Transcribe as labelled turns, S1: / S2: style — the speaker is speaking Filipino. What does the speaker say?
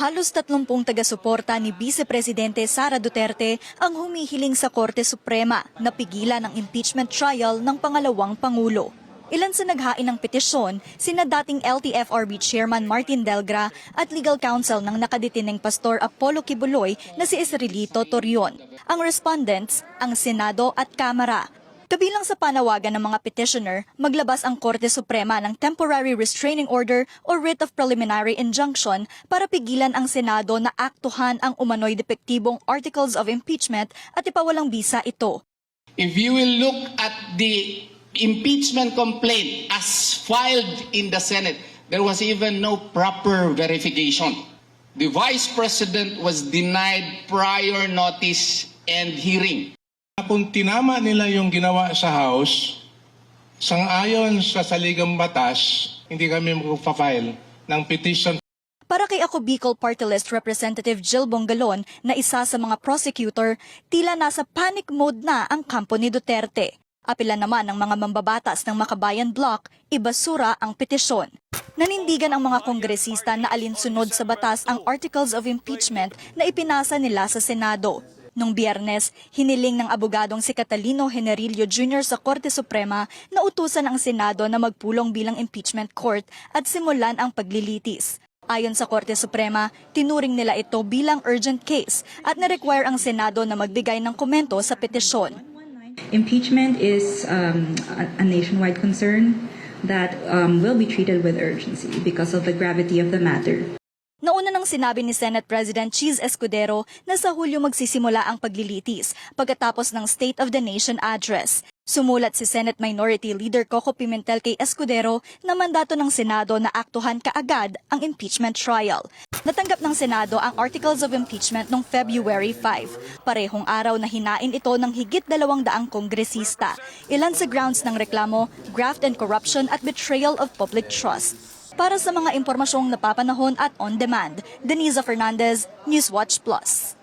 S1: Halos 30 taga-suporta ni Vice Presidente Sara Duterte ang humihiling sa Korte Suprema na pigilan ang impeachment trial ng pangalawang Pangulo. Ilan sa naghain ng petisyon, sina dating LTFRB Chairman Martin Delgra at legal counsel ng nakadetining pastor Apollo Kibuloy na si Esrelito Torion. Ang respondents, ang Senado at Kamara. Kabilang sa panawagan ng mga petitioner, maglabas ang Korte Suprema ng Temporary Restraining Order o Writ of Preliminary Injunction para pigilan ang Senado na aktuhan ang umano'y depektibong Articles of Impeachment at ipawalang bisa ito.
S2: If you will look at the impeachment complaint as filed in the Senate, there was even no proper verification. The Vice President was denied prior notice and hearing.
S3: Kung tinama nila yung ginawa sa House, sangayon sa saligang batas, hindi kami magpa-file ng petition
S1: Para kay ako Bicol Party List Representative Jill Bongalon na isa sa mga prosecutor, tila nasa panic mode na ang kampo ni Duterte. Apila naman ng mga mambabatas ng Makabayan Bloc, ibasura ang petisyon. Nanindigan ang mga kongresista na alinsunod sa batas ang Articles of Impeachment na ipinasa nila sa Senado. Nung biyernes, hiniling ng abogadong si Catalino Generillo Jr. sa Korte Suprema na utusan ang Senado na magpulong bilang impeachment court at simulan ang paglilitis. Ayon sa Korte Suprema, tinuring nila ito bilang urgent case at na-require ang Senado na magbigay ng komento sa petisyon.
S4: Impeachment is um, a, nationwide concern that um, will be treated with urgency because of the gravity of the matter.
S1: Nauna nang sinabi ni Senate President Cheese Escudero na sa Hulyo magsisimula ang paglilitis pagkatapos ng State of the Nation address. Sumulat si Senate Minority Leader Coco Pimentel kay Escudero na mandato ng Senado na aktuhan kaagad ang impeachment trial. Natanggap ng Senado ang Articles of Impeachment noong February 5. Parehong araw na hinain ito ng higit dalawang daang kongresista. Ilan sa grounds ng reklamo, graft and corruption at betrayal of public trust. Para sa mga impormasyong napapanahon at on demand, Denisa Fernandez, Newswatch Plus.